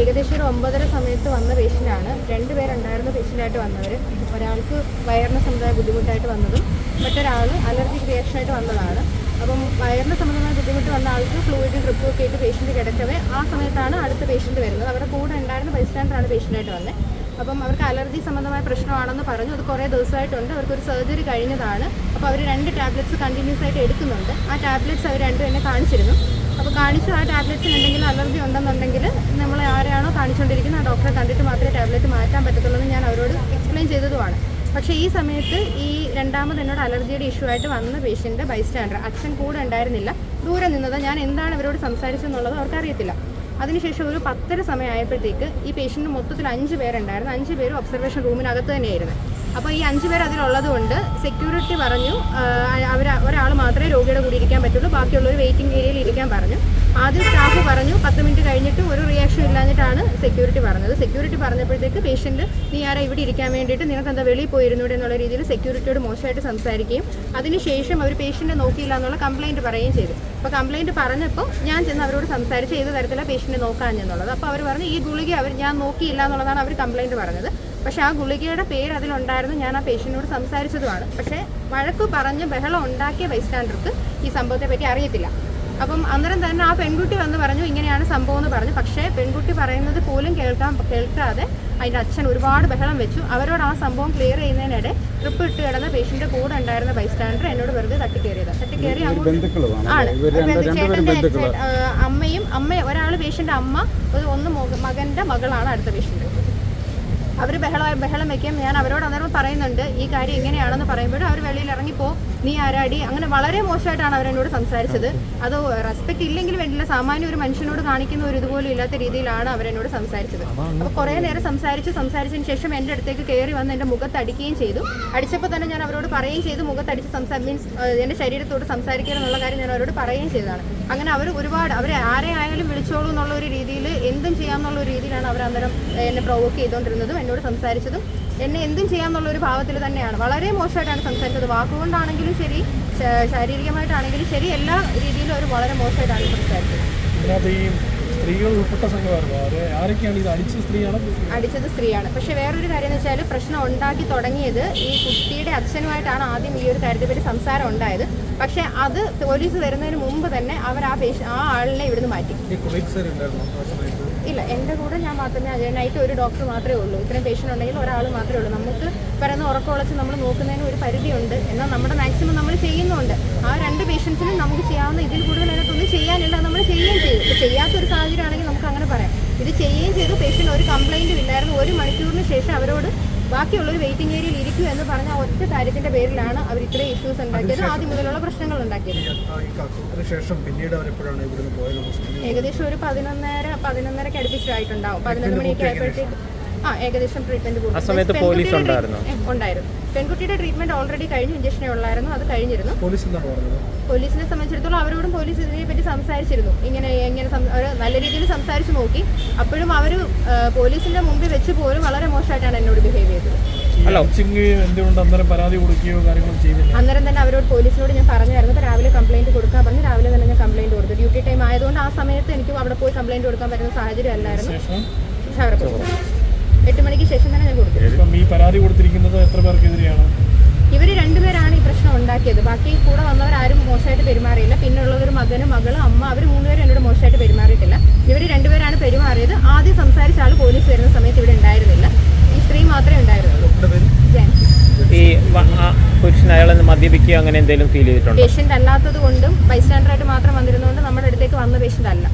ഏകദേശം ഒരു ഒമ്പതര സമയത്ത് വന്ന പേഷ്യന്റാണ്. രണ്ട് പേരുണ്ടായിരുന്ന പേഷ്യന്റായിട്ട് വന്നവർ ഒരാൾക്ക് വയറിന് സംബന്ധമായ ബുദ്ധിമുട്ടായിട്ട് വന്നതും മറ്റൊരാൾ അലർജിക് റിയാക്ഷനായിട്ട് വന്നതാണ്. അപ്പം വയറിന് സംബന്ധമായ ബുദ്ധിമുട്ട് വന്ന ആൾക്ക് ഫ്ലൂയിഡ് ഡ്രിപ്പും ഒക്കെ ആയിട്ട് പേഷ്യന്റ് കിടക്കവേ. ആ സമയത്താണ് അടുത്ത പേഷ്യന്റ് വരുന്നത്. അവരുടെ കൂടെ ഉണ്ടായിരുന്ന ബൈസ്റ്റാൻഡറാണ് പേഷ്യന്റായിട്ട് വന്നത് അപ്പം അവർക്ക് അലർജി സംബന്ധമായ പ്രശ്നമാണെന്ന് പറഞ്ഞു. അത് കുറേ ദിവസമായിട്ടുണ്ട്. അവർക്കൊരു സർജറി കഴിഞ്ഞതാണ്. അപ്പോൾ അവർ രണ്ട് ടാബ്ലറ്റ്സ് കണ്ടിന്യൂസ് ആയിട്ട് എടുക്കുന്നുണ്ട്. ആ ടാബ്ലറ്റ്സ് അവർ രണ്ടു എന്നെ കാണിച്ചിരുന്നു. അപ്പോൾ കാണിച്ചു ആ ടാബ്ലറ്റ്സിന് എന്തെങ്കിലും അലർജി ഉണ്ടെന്നുണ്ടെങ്കിൽ നമ്മൾ ആരെയാണോ കാണിച്ചുകൊണ്ടിരിക്കുന്നത് ആ ഡോക്ടറെ കണ്ടിട്ട് മാത്രമേ ടാബ്ലറ്റ് മാറ്റാൻ പറ്റത്തുള്ളൂ എന്ന് ഞാൻ അവരോട് എക്സ്പ്ലെയിൻ ചെയ്തതുമാണ്. പക്ഷേ ഈ സമയത്ത് ഈ രണ്ടാമത് എന്നോട് അലർജിയുടെ ഇഷ്യൂ ആയിട്ട് വന്ന പേഷ്യന്റ് ബൈസ്റ്റാൻഡർ അച്ഛൻ കൂടെ ഉണ്ടായിരുന്നില്ല. ദൂരെ നിന്നത് ഞാൻ എന്താണ് ഇവരോട് സംസാരിച്ചെന്നുള്ളത് അവർക്കറിയത്തില്ല. അതിനുശേഷം ഒരു പത്തര സമയമായപ്പോഴത്തേക്ക് ഈ പേഷ്യന്റ് മൊത്തത്തിൽ അഞ്ച് പേരുണ്ടായിരുന്നു. അഞ്ച് പേരും ഒബ്സർവേഷൻ റൂമിനകത്ത് തന്നെയായിരുന്നു. അപ്പോൾ ഈ അഞ്ച് പേർ അതിലുള്ളതുകൊണ്ട് സെക്യൂരിറ്റി പറഞ്ഞു അവർ ഒരാൾ മാത്രമേ രോഗിയുടെ കൂടി ഇരിക്കാൻ പറ്റുള്ളൂ ബാക്കിയുള്ളവർ വെയിറ്റിംഗ് ഏരിയയിൽ ഇരിക്കാൻ പറഞ്ഞു. ആദ്യം സ്റ്റാഫ് പറഞ്ഞു പത്ത് മിനിറ്റ് കഴിഞ്ഞിട്ട് ഒരു റിയാക്ഷൻ ഇല്ലാഞ്ഞിട്ടാണ് സെക്യൂരിറ്റി പറഞ്ഞത്. സെക്യൂരിറ്റി പറഞ്ഞപ്പോഴത്തേക്ക് പേഷ്യന്റ് നീ ആരാ ഇവിടെ ഇരിക്കാൻ വേണ്ടിയിട്ട്? നിനക്ക് എന്താ വെളിയിൽ പോയിരുന്നൂടെ? എന്നുള്ള രീതിയിൽ സെക്യൂരിറ്റിയോട് മോശമായിട്ട് സംസാരിക്കുകയും അതിനുശേഷം അവർ പേഷ്യന്റ് നോക്കിയില്ല എന്നുള്ള കംപ്ലയിന്റ് പറയുകയും ചെയ്തു. അപ്പോൾ കംപ്ലയിന്റ് പറഞ്ഞപ്പോൾ ഞാൻ ചെന്ന് അവരോട് സംസാരിച്ച് ഏത് തരത്തിലാണ് പേഷ്യന്റ് നോക്കാഞ്ഞെന്നുള്ളത്. അപ്പോൾ അവർ പറഞ്ഞു ഈ ഗുളിക അവർ ഞാൻ നോക്കിയില്ല എന്നുള്ളതാണ് അവർ കംപ്ലയിന്റ് പറഞ്ഞത്. പക്ഷേ ആ ഗുളികയുടെ പേര് അതിലുണ്ടായിരുന്നു. ഞാൻ ആ പേഷ്യന്റിനോട് സംസാരിച്ചതുമാണ്. പക്ഷേ വഴക്ക് പറഞ്ഞ് ബഹളം ഉണ്ടാക്കിയ ബൈസ്റ്റാൻഡർക്ക് ഈ സംഭവത്തെ പറ്റി അറിയത്തില്ല. അപ്പം അന്നേരം തന്നെ ആ പെൺകുട്ടി വന്ന് പറഞ്ഞു ഇങ്ങനെയാണ് സംഭവം എന്ന് പറഞ്ഞു. പക്ഷേ പെൺകുട്ടി പറയുന്നത് പോലും കേൾക്കാൻ കേൾക്കാതെ അതിന്റെ അച്ഛൻ ഒരുപാട് ബഹളം വെച്ചു. അവരോട് ആ സംഭവം ക്ലിയർ ചെയ്യുന്നതിനിടെ ട്രിപ്പ് ഇട്ട് കിടന്ന പേഷ്യന്റെ കൂടെ ഉണ്ടായിരുന്ന ബൈസ്റ്റാൻഡർ എന്നോട് വെറുതെ തട്ടിക്കേറിയത്. തട്ടിക്കേറി അങ്ങോട്ട് ആണ്. ചേട്ടന്റെ അമ്മയും അമ്മ ഒരാൾ പേഷ്യന്റെ അമ്മ ഒരു ഒന്ന് മകന്റെ മകളാണ് അടുത്ത പേഷ്യന്റ് അവർ ബഹളം ബഹളം വെക്കും. ഞാൻ അവരോട് അന്നേരം പറയുന്നുണ്ട് ഈ കാര്യം ഇങ്ങനെയാണെന്ന് പറയുമ്പോഴും അവർ വെളിയിൽ ഇറങ്ങിപ്പോ നീ ആരാടി? അങ്ങനെ വളരെ മോശമായിട്ടാണ് അവരെന്നോട് സംസാരിച്ചത്. അത് റെസ്പെക്ട് ഇല്ലെങ്കിൽ വേണ്ടില്ല. സാമാന്യ ഒരു മനുഷ്യനോട് കാണിക്കുന്ന ഒരു ഇതുപോലും ഇല്ലാത്ത രീതിയിലാണ് അവരെന്നോട് സംസാരിച്ചത്. അപ്പോൾ കുറേ നേരം സംസാരിച്ച് സംസാരിച്ചതിന് ശേഷം എന്റെ അടുത്തേക്ക് കയറി വന്ന് എന്റെ മുഖത്ത് അടിക്കുകയും ചെയ്തു. അടിച്ചപ്പോൾ തന്നെ ഞാൻ അവരോട് പറയുകയും ചെയ്തു. മുഖത്തടിച്ച് സംസാ മീൻസ് എന്റെ ശരീരത്തോട് സംസാരിക്കരുതെന്നുള്ള കാര്യം ഞാൻ അവരോട് പറയുകയും ചെയ്തതാണ്. അങ്ങനെ അവർ ഒരുപാട് അവരെ ആരെ ആയാലും വിളിച്ചോളൂ എന്നുള്ള ഒരു രീതിയിൽ എന്തും ചെയ്യാമെന്നുള്ള ഒരു രീതിയിലാണ് അവർ അന്നേരം എന്നെ പ്രൊവോക്ക് ചെയ്തുകൊണ്ടിരുന്നതും എന്നോട് സംസാരിച്ചതും എന്നെ എന്തും ചെയ്യാമെന്നുള്ള ഒരു ഭാവത്തിൽ തന്നെയാണ്. വളരെ മോശമായിട്ടാണ് സംസാരിച്ചത്. വാക്കുകൊണ്ടാണെങ്കിലും ശരി ശാരീരികമായിട്ടാണെങ്കിലും ശരി എല്ലാ രീതിയിലും അവർ വളരെ മോശമായിട്ടാണ് സംസാരിച്ചത്. സ്ത്രീകൾ ഉൾപ്പെട്ട സംഘമായിരുന്നു അടിച്ചത് സ്ത്രീയാണ്. പക്ഷെ വേറൊരു കാര്യം എന്ന് വെച്ചാൽ പ്രശ്നം ഉണ്ടാക്കി തുടങ്ങിയത് ഈ കുട്ടിയുടെ അച്ഛനുമായിട്ടാണ് ആദ്യം ഈ ഒരു കാര്യത്തെ പറ്റി സംസാരം ഉണ്ടായത്. പക്ഷെ അത് പോലീസ് വരുന്നതിന് മുമ്പ് തന്നെ അവർ ആ ആ ആളിനെ ഇവിടുന്ന് മാറ്റി. ഇല്ല എന്റെ കൂടെ ഞാൻ മാത്രമേ നൈറ്റ് ഒരു ഡോക്ടർ മാത്രമേ ഉള്ളൂ. ഇത്രയും പേഷ്യന്റ് ഉണ്ടെങ്കിൽ ഒരാൾ മാത്രമേ ഉള്ളൂ. നമുക്ക് പറയുന്ന ഉറക്കമുളച്ച് നമ്മൾ നോക്കുന്നതിന് ഒരു പരിധിയുണ്ട്. എന്നാൽ നമ്മുടെ മാക്സിമം നമ്മൾ ചെയ്യുന്നുണ്ട്. ആ രണ്ട് പേഷ്യൻസിനും നമുക്ക് ചെയ്യാവുന്ന ഇതിൽ കൂടുതൽ അതിനകത്തൊന്നും ചെയ്യാനില്ല. നമ്മൾ ചെയ്യുകയും ചെയ്യും. ഇപ്പോൾ ചെയ്യാത്തൊരു സാഹചര്യമാണെങ്കിൽ നമുക്ക് അങ്ങനെ പറയാം. ഇത് ചെയ്യുകയും ചെയ്തു. പേഷ്യന്റ് ഒരു കംപ്ലൈന്റും ഇല്ലായിരുന്നു. ഒരു മണിക്കൂറിന് ശേഷം അവരോട് ബാക്കിയുള്ളൊരു വെയിറ്റിംഗ് ഏരിയയിൽ ഇരിക്കൂ എന്ന് പറഞ്ഞ ഒറ്റ കാര്യത്തിന്റെ പേരിലാണ് അവർ ഇത്രയും ഇഷ്യൂസ് ഉണ്ടാക്കിയത്. ആദ്യം മുതലുള്ള പ്രശ്നങ്ങൾ ഉണ്ടാക്കിയത്. ഏകദേശം ഒരു പതിനൊന്നര പതിനൊന്നരക്ക് അടുപ്പിച്ചായിട്ടുണ്ടാവും. പതിനൊന്ന് മണിയൊക്കെ ആയപ്പോഴത്തേക്ക് ആ ഏകദേശം ട്രീറ്റ്മെന്റ് ആ സമയത്ത് പോലീസ് ഉണ്ടായിരുന്നു? ഉണ്ടായിരുന്നു. പെൺകുട്ടിയുടെ ട്രീറ്റ്മെന്റ് ഓൾറെഡി കഴിഞ്ഞു ഇഞ്ചക്ഷനെ ഉള്ളായിരുന്നു അത് കഴിഞ്ഞിരുന്നു. പോലീസിനെ സംബന്ധിച്ചിടത്തോളം അവരോടും പോലീസ് ഇതിനെ പറ്റി സംസാരിച്ചിരുന്നു. ഇങ്ങനെ എങ്ങനെ നല്ല രീതിയിൽ സംസാരിച്ചു നോക്കി. അപ്പോഴും അവർ പോലീസിന്റെ മുമ്പിൽ വെച്ച് പോലും വളരെ മോശമായിട്ടാണ് എന്നോട് ബിഹേവ് ചെയ്തത്. അന്നേരം തന്നെ അവരോട് പോലീസിനോട് ഞാൻ പറഞ്ഞായിരുന്നു രാവിലെ കംപ്ലൈന്റ് കൊടുക്കാൻ പറഞ്ഞു. രാവിലെ തന്നെ ഞാൻ കംപ്ലൈന്റ് കൊടുത്തു. ഡ്യൂട്ടി ടൈം ആയതുകൊണ്ട് ആ സമയത്ത് എനിക്ക് അവിടെ പോയി കംപ്ലൈന്റ് കൊടുക്കാൻ പറ്റുന്ന സാഹചര്യം അല്ലായിരുന്നു. ശേഷം? പക്ഷെ അവരെ കൊടുത്തു. എട്ട് മണിക്ക് ശേഷം തന്നെ ഞാൻ കൊടുക്കും. ഈ പരാതി കൊടുത്തിരിക്കുന്നത് എത്ര പേർക്കെതിരെയാണ്? ഇവർ രണ്ടുപേരാണ് ഈ പ്രശ്നം ഉണ്ടാക്കിയത്. ബാക്കി കൂടെ വന്നവരാരും മോശമായിട്ട് പെരുമാറിയില്ല. പിന്നെ ഉള്ളവർ മകനും മകളും അമ്മ അവർ മൂന്നുപേരും എന്നോട് മോശമായിട്ട് പെരുമാറിയിട്ടില്ല. ഇവർ രണ്ടുപേരാണ് പെരുമാറിയത്. ആദ്യം സംസാരിച്ച ആൾ പോലീസ് വരുന്ന സമയത്ത് ഇവിടെ ഉണ്ടായിരുന്നില്ല. ഈ സ്ത്രീ മാത്രമേ ഉണ്ടായിരുന്നുള്ളൂ. ഈ പുരുഷൻ അയാളെ മദ്യപിക്കുക അങ്ങനെ എന്തെങ്കിലും ഫീൽ ചെയ്തിട്ടുണ്ട്? പേഷ്യന്റ് അല്ലാത്തത് കൊണ്ടും ബൈസ്റ്റാൻഡറായിട്ട് മാത്രം വന്നിരുന്നുകൊണ്ട് നമ്മുടെ അടുത്തേക്ക് വന്ന പേഷ്യന്റ് അല്ല.